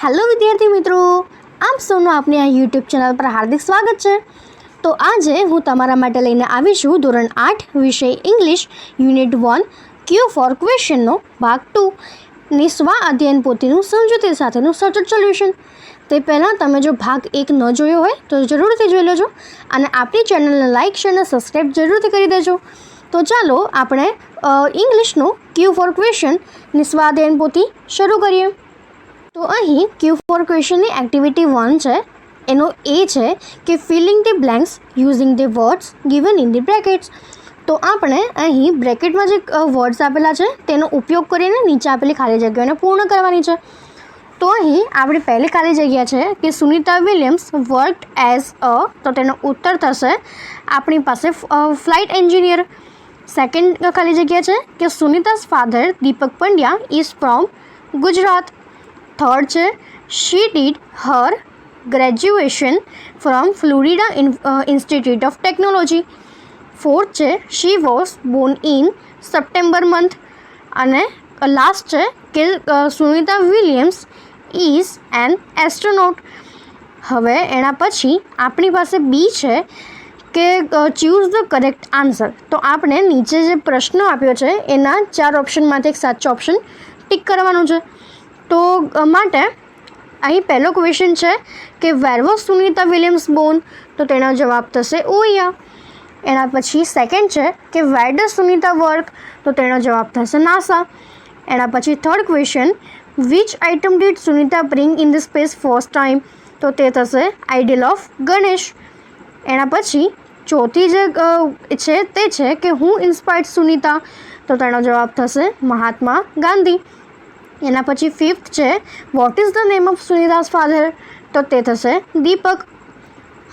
Hello વિદ્યાર્થી મિત્રો આપ સૌનું આપની આ યુટ્યુબ ચેનલ પર હાર્દિક સ્વાગત છે તો આજે હું તમારા માટે લઈને આવી છું ધોરણ આઠ વિષય English unit one Q four ક્વેશ્ચનનો ભાગ ટુ ની સ્વા અધ્યયન પોતીનું સમજૂતી સાથેનું સચોટ સોલ્યુશન તે પહેલાં તમે જો ભાગ એક ન જોયો હોય તો જરૂરથી જોઈ લેજો અને આપણી ચેનલને લાઇક શેર અને સબસ્ક્રાઈબ જરૂરથી કરી દેજો તો ચાલો આપણે ઇંગ્લિશનું ક્યુ ફોર ક્વેશ્ચન નિસ્વાધ્યયન પોથી શરૂ કરીએ તો અહીં ક્યુ ફોર ક્વેશ્ચનની એક્ટિવિટી વન છે એનો એ છે કે filling the blanks using the words given in the brackets તો આપણે અહીં બ્રેકેટમાં જે વર્ડ્સ આપેલા છે તેનો ઉપયોગ કરીને નીચે આપેલી ખાલી જગ્યાને પૂર્ણ કરવાની છે તો અહીં આપણી પહેલી ખાલી જગ્યા છે કે Sunita Williams work as a તો તેનો ઉત્તર થશે આપણી પાસે ફ્લાઇટ એન્જિનિયર સેકન્ડ ખાલી જગ્યા છે કે Sunita's father Deepak Pandya is from Gujarat third છે she did her graduation from Florida Institute of Technology fourth છે she was born in September month અને લાસ્ટ uh, છે કે Sunita Williams is an astronaut હવે એના પછી આપણી પાસે બી છે કે ચૂઝ ધ કરેક્ટ આન્સર તો આપણે નીચે જે પ્રશ્ન આપ્યો છે એના ચાર ઓપ્શનમાંથી એક સાચો ઓપ્શન ટીક કરવાનો છે તો માટે અહીં પહેલો ક્વેશ્ચન છે કે where was Sunita Williams born તો તેનો જવાબ થશે ઓયા એના પછી સેકન્ડ છે કે વેર ડઝ સુનિતા વર્ક તો તેનો જવાબ થશે નાસા એના પછી third question which item did Sunita bring in the space first time તો તે થશે આઈડિયલ ઓફ ગણેશ એના પછી ચોથી જે છે તે છે કે હું ઇન્સ્પાયર્ડ સુનિતા તો તેનો જવાબ થશે મહાત્મા ગાંધી એના પછી ફિફ્થ છે what is the name of Sunita's father તો તે થશે દીપક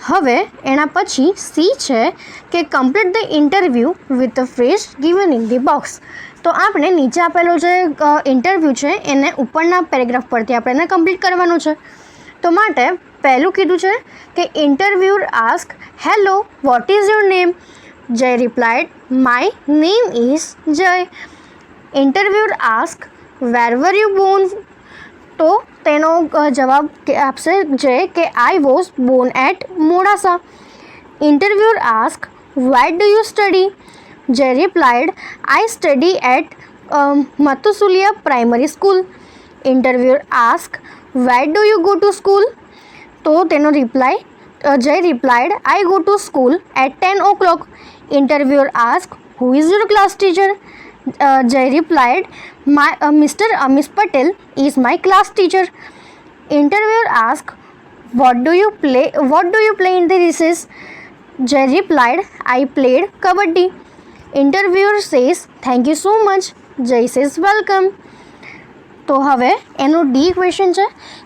હવે એના પછી સી છે કે complete the interview with the phrase given in the box તો આપણે નીચે આપેલો જે ઇન્ટરવ્યૂ છે એને ઉપરના પેરેગ્રાફ પરથી આપણે એને કમ્પ્લીટ કરવાનું છે તો માટે પહેલું કીધું છે કે interviewer ask hello what is your name Jai replied my name is Jai interviewer ask where were you born તો તેનો જવાબ આપશે જે કે I was born at Modasa interviewer ask why do you study Jai replied I study at Matusuliya primary school interviewer ask why do you go to school તો તેનો reply Jai replied I go to school at ten o'clock interviewer ask who is your class teacher Uh, Jai replied, my, uh, Mr. Amish Patel is my class teacher. Interviewer asked, what do you play? What do you play in the recess? Jai replied, I played kabaddi. Interviewer says, thank you so much. Jai says, welcome. તો હવે એનું D question છે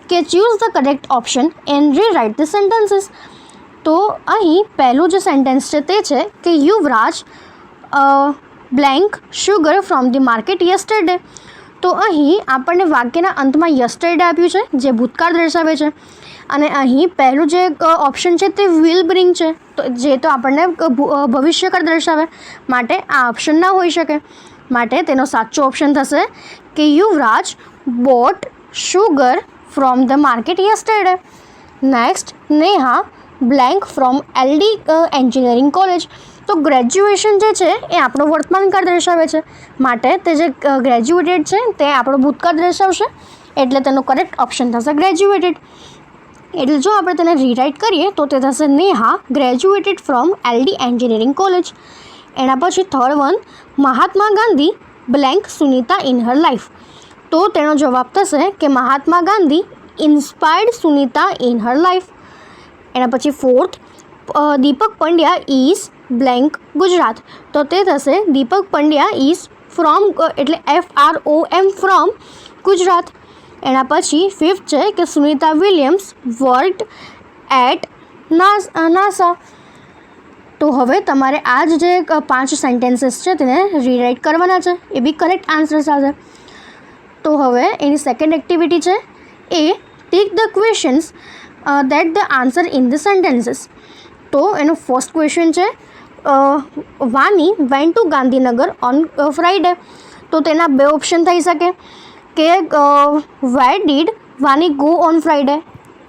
કે choose the correct option and rewrite the sentences તો અહીં પહેલું જે sentence છે તે છે કે Yuvraj blank sugar from the market yesterday તો અહીં આપણને વાક્યના અંતમાં યસ્ટરડે આપ્યું છે જે ભૂતકાળ દર્શાવે છે અને અહીં પહેલું જે ઓપ્શન છે તે વિલ બ્રિંગ છે તો જે તો આપણને ભવિષ્યકાળ દર્શાવે માટે આ ઓપ્શન ના હોઈ શકે માટે તેનો સાચો ઓપ્શન થશે કે Yuvraj bought sugar from the market yesterday next Neha blank from LD engineering college તો ગ્રેજ્યુએશન જે છે એ આપણો વર્તમાનકાળ દર્શાવે છે માટે તે જે ગ્રેજ્યુએટેડ છે તે આપણો ભૂતકાળ દર્શાવશે એટલે તેનો કરેક્ટ ઓપ્શન થશે ગ્રેજ્યુએટેડ એટલે જો આપણે તેને રીરાઇટ કરીએ તો તે થશે Neha graduated from LD engineering college એના પછી third one Mahatma Gandhi blank Sunita in her life તો તેનો જવાબ થશે કે Mahatma Gandhi inspired Sunita in her life એના પછી fourth Deepak Pandya is blank Gujarat તો તે થશે દીપક પંડ્યા ઇઝ ફ્રોમ એટલે F R O M from Gujarat એના પછી ફિફ્થ છે કે Sunita Williams work at NASA તો હવે તમારે આ જ જે પાંચ સેન્ટેન્સીસ છે તેને રીરાઇટ કરવાના છે એ બી કરેક્ટ આન્સર સાથે તો હવે એની સેકન્ડ એક્ટિવિટી છે એ tick the questions that the answer in the sentences તો એનો ફર્સ્ટ ક્વેશ્ચન છે Vani went to Gandhinagar on Friday તો તેના બે ઓપ્શન થઈ શકે કે where did Vani go on Friday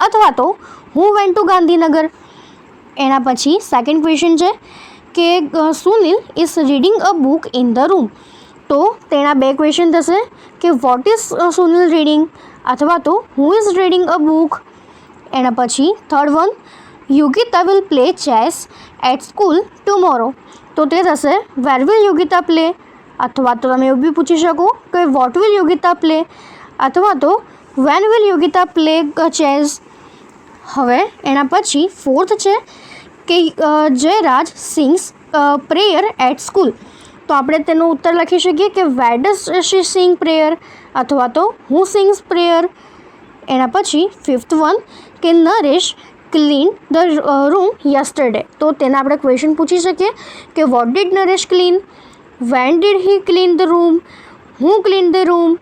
અથવા તો હું વેન ટુ ગાંધીનગર એના પછી સેકન્ડ ક્વેશ્ચન છે કે Sunil is reading a book in the room તો તેના બે ક્વેશ્ચન થશે કે વોટ ઇઝ સુનિલ રીડિંગ અથવા તો હું ઇઝ રીડિંગ અ બુક એના પછી third one Yugita will play chess at school tomorrow તો તે થશે વેર વિલ યોગિતા પ્લે અથવા તો તમે એવું બી પૂછી શકો કે વોટ વિલ યોગિતા પ્લે અથવા તો when will Yogita play chess હવે એના પછી ફોર્થ છે કે Jayraj sings prayer at school તો આપણે તેનો ઉત્તર લખી શકીએ કે where does she Singh prayer અથવા તો હું સિંગ્સ પ્રેયર એના પછી ફિફ્થ વન કે Naresh clean the room yesterday તો તેને આપણે ક્વેશ્ચન પૂછી શકીએ કે what did Naresh clean when did he clean the room he clean the room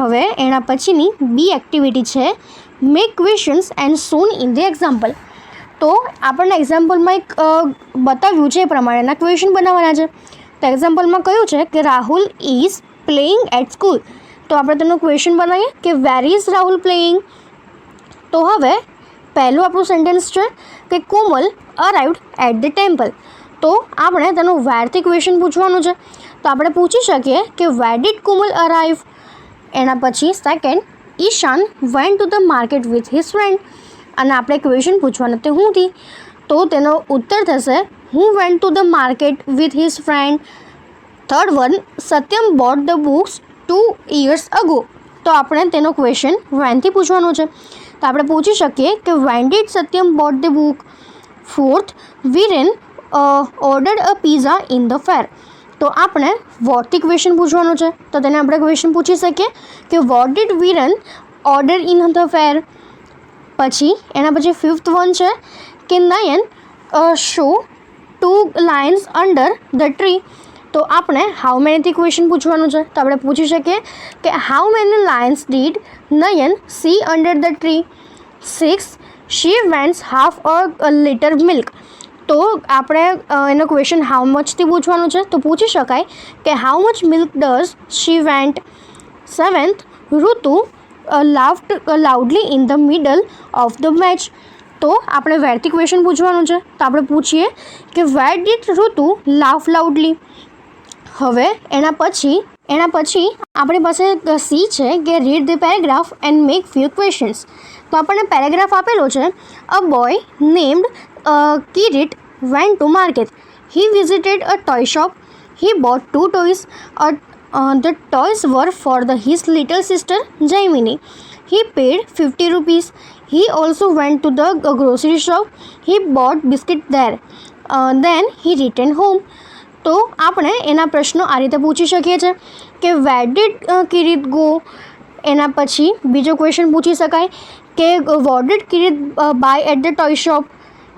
હવે એના પછીની બી એક્ટિવિટી છે make questions and shown in the example તો આપણને એક્ઝામ્પલમાં એક બતાવ્યું છે એ પ્રમાણેના ક્વેશ્ચન બનાવવાના છે તો એક્ઝામ્પલમાં કયું છે કે Rahul is playing at school તો આપણે તેનું ક્વેશ્ચન બનાવીએ કે વેર ઇઝ રાહુલ પ્લેઇંગ તો હવે પહેલું આપણું સેન્ટેન્સ છે કે Komal arrived at the temple તો આપણે તેનું વેરથી ક્વેશ્ચન પૂછવાનું છે તો આપણે પૂછી શકીએ કે વેર ડીડ કોમલ અરાઇવ એના પછી second Ishan went to the market with his friend અને આપણે ક્વેશ્ચન પૂછવાનું તે હું થી તો તેનો ઉત્તર થશે he went to the market with his friend third one Satyam bought the books two years ago તો આપણે તેનો ક્વેશ્ચન વેનથી પૂછવાનો છે તો આપણે પૂછી શકીએ કે when did Satyam bought the book fourth Viren order a pizza in the fair તો આપણે વોટથી ક્વેશ્ચન પૂછવાનું છે તો તેને આપણે ક્વેશ્ચન પૂછી શકીએ કે what did Viren order in the fair પછી એના પછી ફિફ્થ વન છે કે Nayan show two lions under the tree તો આપણે હાઉ મેનીથી ક્વેશ્ચન પૂછવાનું છે તો આપણે પૂછી શકીએ કે how many lions did Nayan see under the tree six she wants half a litre milk તો આપણે એનો ક્વેશ્ચન હાઉ મચથી પૂછવાનું છે તો પૂછી શકાય કે how much milk does she want seventh Ritu laughed loudly in the middle of the match તો આપણે વેરથી ક્વેશ્ચન પૂછવાનું છે તો આપણે પૂછીએ કે વેર ડીટ ઋતુ લાફ લાઉડલી હવે એના પછી એના પછી આપણી પાસે સી છે કે read the paragraph and make few questions તો આપણને પેરેગ્રાફ આપેલો છે a boy named Kirit went to market he visited a toy shop he bought two toys the toys were for the his little sister Jaimini he paid fifty rupees he also went to the grocery shop he bought biscuit there then he return home તો આપણે એના પ્રશ્નો આ રીતે પૂછી શકીએ છીએ કે વેર ડીડ કિરીટ ગો એના પછી બીજો ક્વેશ્ચન પૂછી શકાય કે what did Kirit buy at the toy shop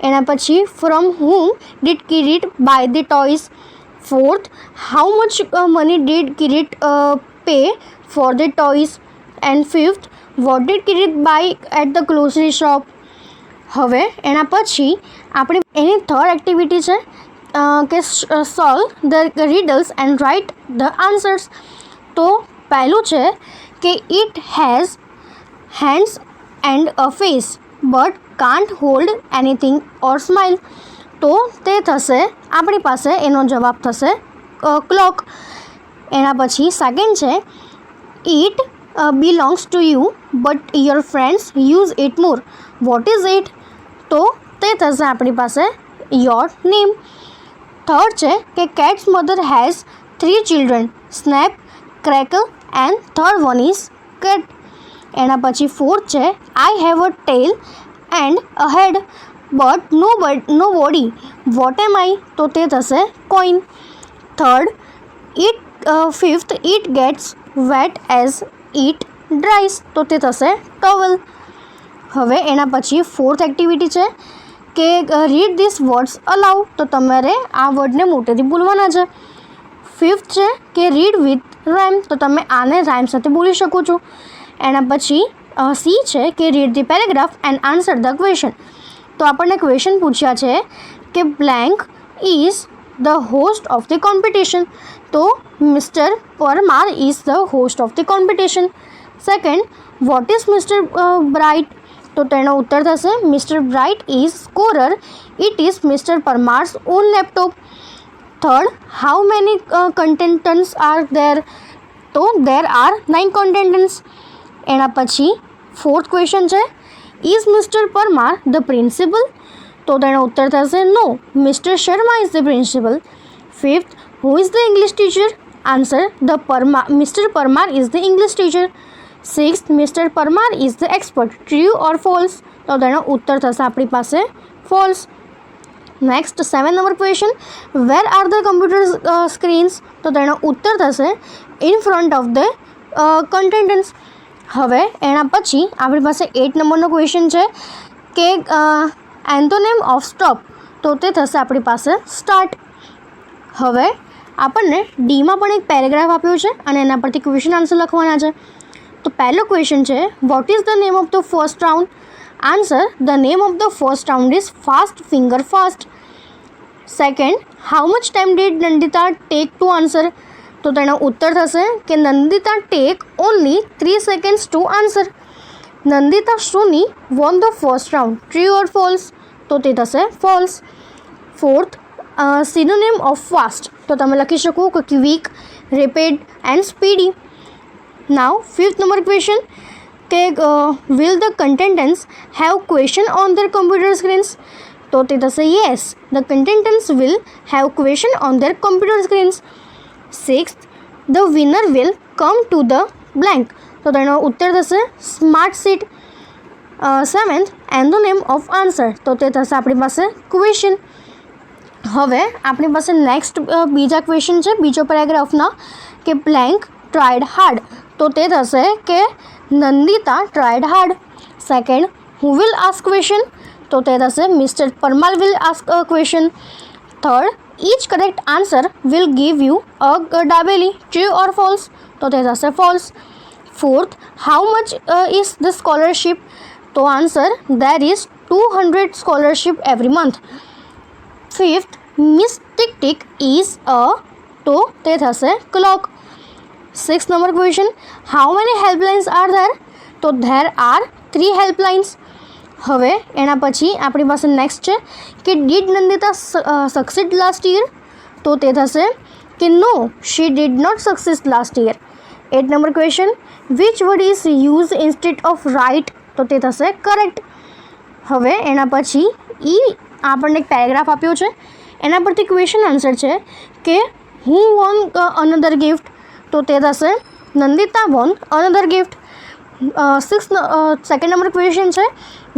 એના પછી from whom did Kirit buy the toys fourth how much money did Kirit pay for the toys and fifth what did Kirit buy at the grocery shop હવે એના પછી આપણે એની third activity છે કેસ solve the riddles and write the answers તો પહેલું છે કે it has hands and a face but can't hold anything or smile તો તે થાશે આપણી પાસે એનો જવાબ થશે clock એના પછી સેકન્ડ છે it belongs to you but your friends use it more what is it તો તે થાશે આપણી પાસે યોર નેમ થર્ડ છે કે Kate's mother has three children Snap Crackle and third one is Kate એના પછી ફોર્થ છે I have a tail and a head but no bud no body what am I તો તે થશે coin third it fifth it gets wet as it dries તો તે થશે towel હવે એના પછી ફોર્થ એક્ટિવિટી છે કે રીડ ધીસ વર્ડ્સ અલાઉ તો તમારે આ વર્ડને મોટેથી બોલવાના છે ફિફ્થ છે કે રીડ વિથ રાઇમ તો તમે આને રાઇમ સાથે બોલી શકો છો એના પછી સી છે કે read the paragraph and answer the question તો આપણને ક્વેશ્ચન પૂછ્યા છે કે blank is the host of the competition તો mister Parmar is the host of the competition second what is mister Bright તો તેનો ઉત્તર થશે mister Bright is scorer it is mister Parmar's own laptop third how many contestants are there તો there are nine contestants એના પછી fourth question છે is mister Parmar the principal તો તેનો ઉત્તર થશે no mister Sharma is the principal fifth who is the English teacher answer the Parmar mister Parmar is the English teacher sixth mister Parmar is the expert true or false તો તેનો ઉત્તર થશે આપણી પાસે false next seven number question where are the computer screens તો તેનો ઉત્તર થશે in front of the contestants હવે એના પછી આપણી પાસે એટ નંબરનો ક્વેશ્ચન છે કે એન્થોનેમ ઓફ સ્ટોપ તો તે થશે આપણી પાસે સ્ટાર્ટ હવે આપણને ડીમાં પણ એક પેરેગ્રાફ આપ્યો છે અને એના પરથી ક્વેશ્ચન આન્સર લખવાના છે તો પહેલો ક્વેશ્ચન છે what is the name of the first round answer the name of the first round is fast finger fast second how much time did Nandita take to answer તો તેનો ઉત્તર થશે કે Nandita take only 3 seconds to answer Nandita સુની Won the first round true or false તો તે થશે false fourth synonym of fast તો તમે લખી શકો કે quick rapid and speedy Now, fifth number question. કે will the contestants have question on their computer screens? તો તે થશે yes the contestants will have question on their computer screens. Sixth, the winner will come to the blank. તો તેનો ઉત્તર થશે smart seat seventh and the name of answer તો તે થશે આપણી પાસે ક્વેશ્ચન હવે આપણી પાસે નેક્સ્ટ બીજા ક્વેશ્ચન છે બીજો પેરેગ્રાફના કે બ્લેન્ક ટ્રાઇડ હાર્ડ तो के Nandita tried hard second who will ask question तो mister Parmar will ask a question third each correct answer will give you a dabeli true or false तो false fourth how much is the scholarship तो answer there is two hundred scholarship every month fifth miss Tick Tick is a तो clock six number question how many helplines are there તો there are three helplines હવે એના પછી આપણી પાસે next છે કે did Nandita succeed last year તો તે થશે કે no she did not success last year eight number question which word is use instead of right તો તે થશે કરેક્ટ હવે એના પછી એ આપણને એક પેરેગ્રાફ આપ્યો છે એના પરથી ક્વેશ્ચન આન્સર છે કે હું વોન અનધર ગિફ્ટ તો તે થશે Nandita won another gift six second number question છે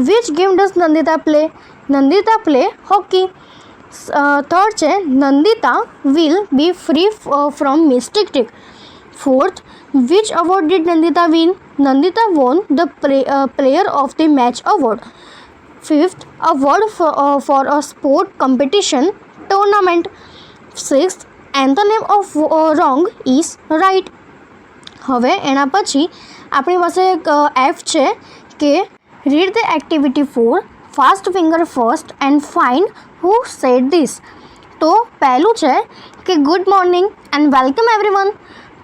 which game does Nandita play Nandita play hockey third છે Nandita will be free from mistake tick fourth which award did Nandita win Nandita won the player of the match award fifth award for a sport competition tournament sixth and name of wrong is right हम एना पी अपनी पास एक F है कि read the activity for fast finger first and find who said this तो पहलू है कि good morning and welcome everyone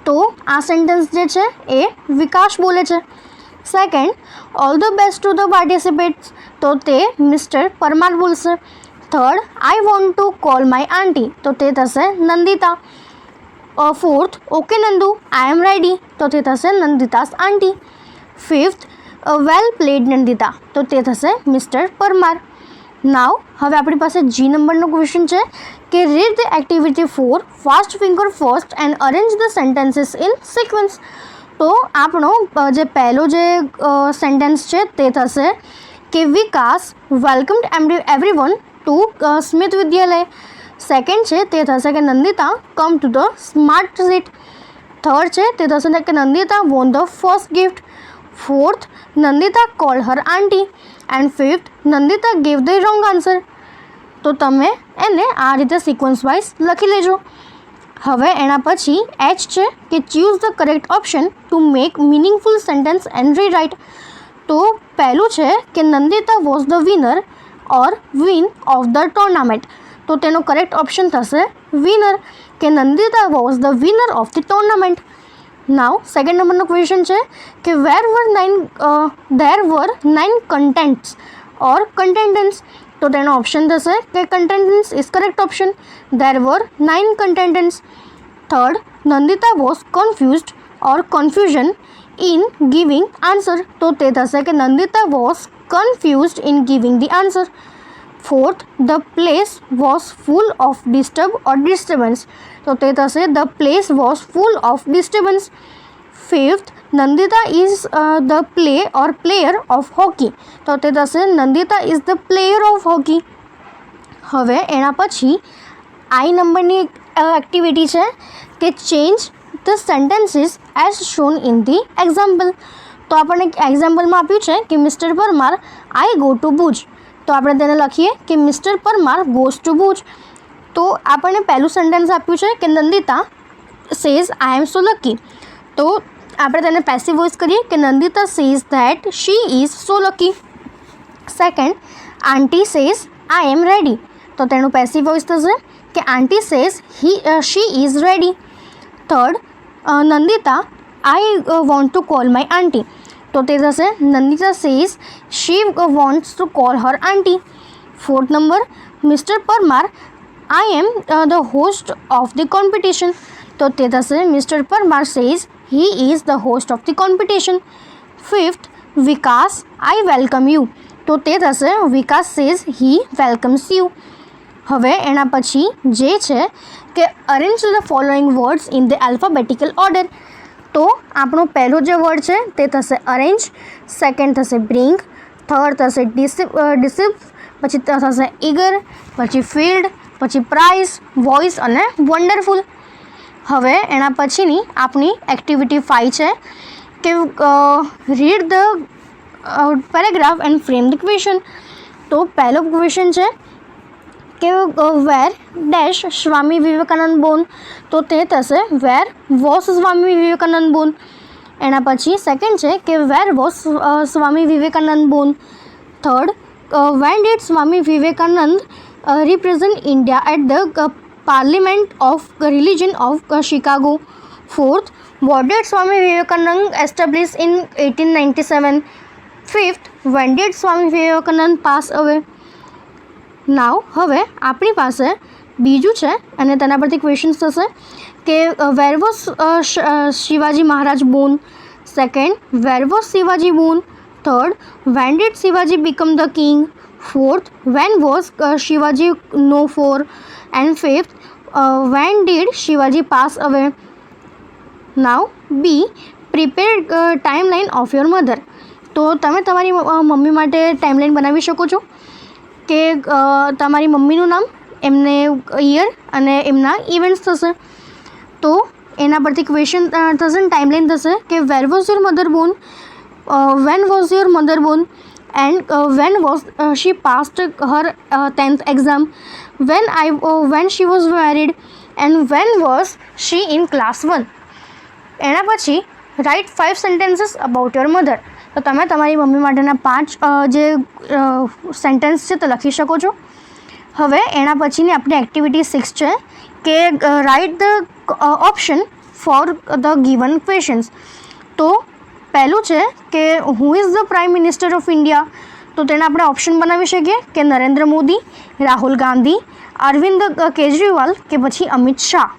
तो आ ये विकास बोले second all the best to the participates तो मिस्टर परमार बोल से third I want to call my aunty તો તે થશે Nandita fourth okay Nandu I am ready તો તે થશે Nandita's aunty fifth well played Nandita તો તે થશે મિસ્ટર પરમાર નાવ હવે આપણી પાસે જી નંબરનો ક્વેશ્ચન છે કે read the activity for fast finger first and arrange the sentences in sequence તો આપણો જે પહેલો જે સેન્ટેન્સ છે તે થશે કે વિકાસ વેલકમ એમડી everyone to Smit Vidyalaya second છે તે થશે કે Nandita come to the smart seat third છે તે થશે કે Nandita won the first gift fourth Nandita call her aunty and fifth Nandita gave the wrong answer તો તમે એને આ રીતે સિક્વન્સ વાઇઝ લખી લેજો હવે એના પછી એચ છે કે choose the correct option to make meaningful sentence and write તો પહેલું છે કે Nandita was the winner or win of the tournament તો તેનો કરેક્ટ ઓપ્શન થશે વિનર કે Nandita was the winner of the tournament now second નંબરનો ક્વેશ્ચન છે કે where were nine there were nine contents or contestants તો તેનો ઓપ્શન થશે કે contestants is correct option there were nine contestants third Nandita was confused or confusion in giving answer તો તે થશે કે Nandita was confused in giving the answer fourth the place was full of disturb or disturbance તો તે થશે the place was full of disturbance fifth Nandita is the play or player of hockey તો તે થશે Nandita is the player of hockey હવે એના પછી I નંબરની એક્ટિવિટી છે કે change the sentences as shown in the example તો આપણને એક્ઝામ્પલમાં આપ્યું છે કે mister Parmar I go to Bhuj તો આપણે તેને લખીએ કે mister Parmar goes to Bhuj તો આપણને પહેલું સેન્ટેન્સ આપ્યું છે કે Nandita says I am so lucky તો આપણે તેને પેસિવ વોઇસ કરીએ કે Nandita says that she is so lucky second aunty says I am ready તો તેનું પેસિવ વોઇસ થશે કે aunty says he she is ready third Nandita I want to call my aunty तो जैसे Nandita says she wants to call her aunty fourth number mister Parmar I am the host of the competition तो जैसे mister Parmar says he is the host of the competition fifth Vikas I welcome you तो जैसे Vikas says he welcomes you हमें एना पी जे કે arrange the following words in the alphabetical order તો આપણો પહેલો જે વર્ડ છે તે થશે અરેન્જ સેકન્ડ થશે બ્રિંગ થર્ડ થશે ડિસિપ ડિસિપ પછી થશે ઈગર પછી ફિલ્ડ પછી પ્રાઇસ વોઇસ અને વન્ડરફુલ હવે એના પછીની આપણી એક્ટિવિટી ફાઈવ છે કે read the paragraph and frame the question તો પહેલો ક્વેશ્ચન છે के where dash Swami Vivekananda born तो where was Swami Vivekananda born एना पी सेकेंड है कि where was Swami Vivekananda born third when did Swami Vivekananda represent India at the parliament of religion of Chicago fourth what did Swami Vivekananda establish in eighteen ninety seven fifth when did Swami Vivekananda pass away now હવે આપણી પાસે બીજું છે અને તેના પરથી ક્વેશ્ચન્સ થશે કે where was Shivaji Maharaj born second where was Shivaji born third when did Shivaji become the king fourth when was Shivaji નો for and fifth when did Shivaji pass away now B prepare line of your mother તો તમે તમારી mummy માટે timeline બનાવી શકો છો કે તમારી મમ્મીનું નામ એમને યર અને એમના ઇવેન્ટ્સ થશે તો એના પરથી ક્વેશ્ચન થશે ટાઈમલાઈન થશે કે where was your mother born when was your mother born and when was she past her tenth exam when I when she was married and when was she in class one એના પછી write five sentences about your mother તો તમે તમારી mummy માટેના પાંચ જે sentence છે તે લખી શકો છો હવે એના પછીની આપણી એક્ટિવિટી સિક્સ છે કે write the option for the given questions તો પહેલું છે કે who is the prime minister of India તો તેને આપણે ઓપ્શન બનાવી શકીએ કે નરેન્દ્ર મોદી રાહુલ ગાંધી અરવિંદ કેજરીવાલ કે પછી અમિત શાહ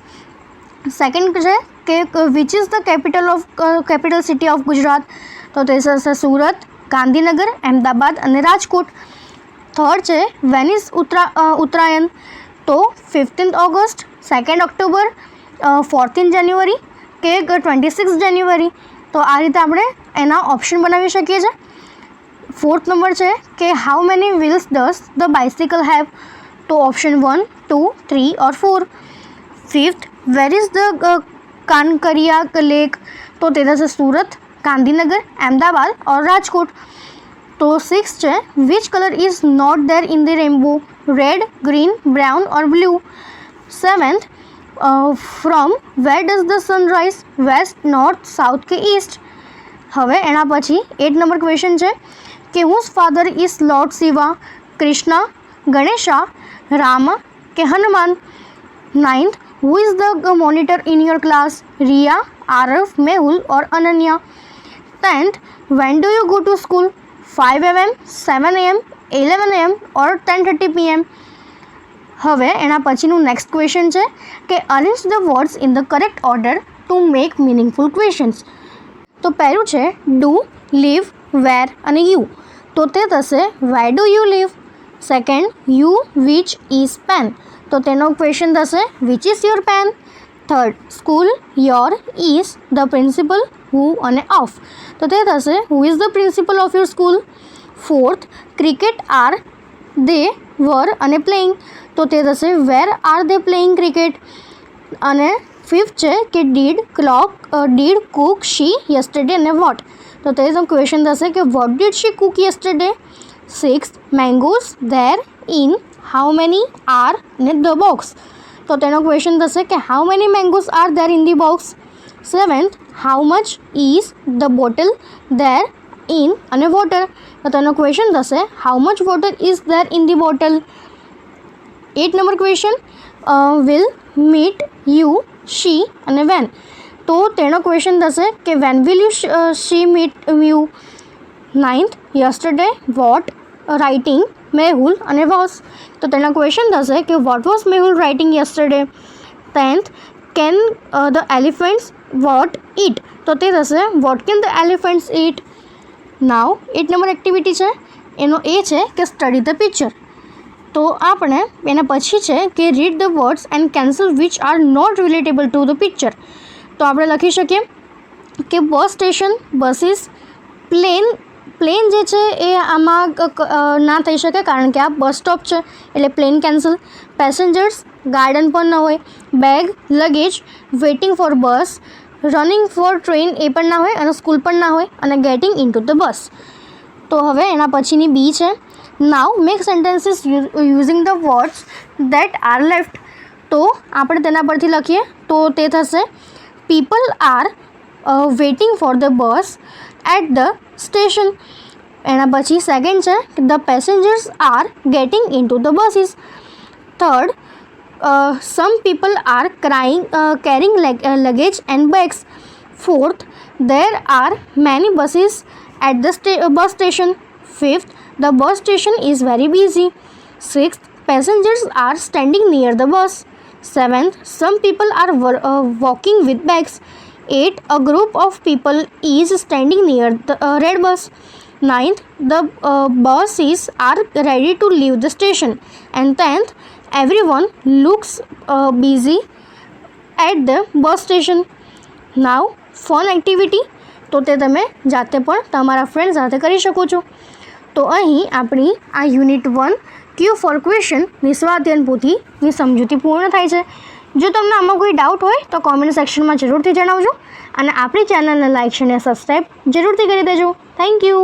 સેકન્ડ છે કે which is the capital of capital city of Gujarat તો તે થશે સુરત ગાંધીનગર અમદાવાદ અને રાજકોટ થર્ડ છે વેનિસ ઉત્તરા ઉત્તરાયણ તો fifteenth August second October fourteen January કે ટ્વેન્ટી સિક્સ જાન્યુઆરી તો આ રીતે આપણે એના ઓપ્શન બનાવી શકીએ છીએ ફોર્થ નંબર છે કે how many wheels does the bicycle have તો option one two three or four fifth where is the Kankaria lake તો તે થશે સુરત गांधीनगर अहमदाबाद और राजकोट तो सिक्स है which colour is not there in the rainbow red green brown और blue seventh from where does the sunrise west north south के east हमें एना पी एट नंबर क्वेश्चन है कि whose father is lord Shiva Krishna Ganesha Ram के Hanuman ninth who is the monitor in your class Riya Arif Mehul और Ananya tenth, when do you go to school? 5 am, 7 am, 11 am or 10:30 pm. હવે એના પછીનું નેક્સ્ટ ક્વેશ્ચન છે કે arrange the words in the correct order to make meaningful questions તો પહેલું છે do leave વેર અને યુ તો તે થશે why do you live second you which is pen તો તેનો ક્વેશ્ચન થશે which is your pen third school your is the principal who અને ઓફ તો તે થશે who is the principal of your school fourth cricket are they where અને playing તો તે થશે where are they playing cricket અને ફિફ્થ છે કે did clock did cook she yesterday અને વોટ તો તેનો ક્વેશ્ચન થશે કે what did she cook yesterday six mangoes there in how many are ને ધ બોક્સ તો તેનો ક્વેશ્ચન થશે કે how many mangoes are there in the box seventh how much is the bottle there in અને water તો તેનો question થશે how much water is there in the bottle eight number question will meet you she અને when તો તેનો question થશે કે when will you she meet you ninth yesterday what writing Mehul અને વોસ તો તેના ક્વેશ્ચન થશે કે what was Mehul writing yesterday tenth can the elephants what eat તો તે થશે what can the elephants eat now eight number activity છે એનો એ છે કે સ્ટડી ધ પિક્ચર તો આપણે એના પછી છે કે read the words and cancel which are not relatable to the picture તો આપણે લખી શકીએ કે bus station buses plane plane જે છે એ આમાં ના થઈ શકે કારણ કે આ બસ સ્ટોપ છે એટલે પ્લેન કેન્સલ પેસેન્જર્સ ગાર્ડન પણ ન હોય bag luggage waiting for bus running for train એ પણ ના હોય અને સ્કૂલ પણ ના હોય અને getting in to the bus તો હવે એના પછીની બી છે now make sentences using the words that are left તો આપણે તેના પરથી લખીએ તો તે થશે people are waiting for the bus at the station એના પછી સેકન્ડ છે કે the passengers are getting in to the buses third some people are crying carrying luggage and bags fourth there are many buses at the uh, bus station. Fifth, the bus station is very busy. Sixth, passengers are standing near the bus. Seventh, some people are uh, walking with bags. 8. A group of people is standing near the uh, red bus. 9th. The uh, buses are ready to leave the station. And 10th. Everyone looks uh, busy at the bus station. Now, phone activity તો તે તમે જાતે પણ તમારા friend સાથે કરી શકો છો તો અહીં આપણી આ unit one Q four question નિસ્વાધ્યન પોથીની સમજૂતી પૂર્ણ થાય છે જો તમને આમાં કોઈ ડાઉટ હોય તો કોમેન્ટ સેક્શનમાં જરૂરથી જણાવજો અને આપણી ચેનલને લાઇક અને સબસ્ક્રાઈબ જરૂરથી કરી દેજો થેન્ક યુ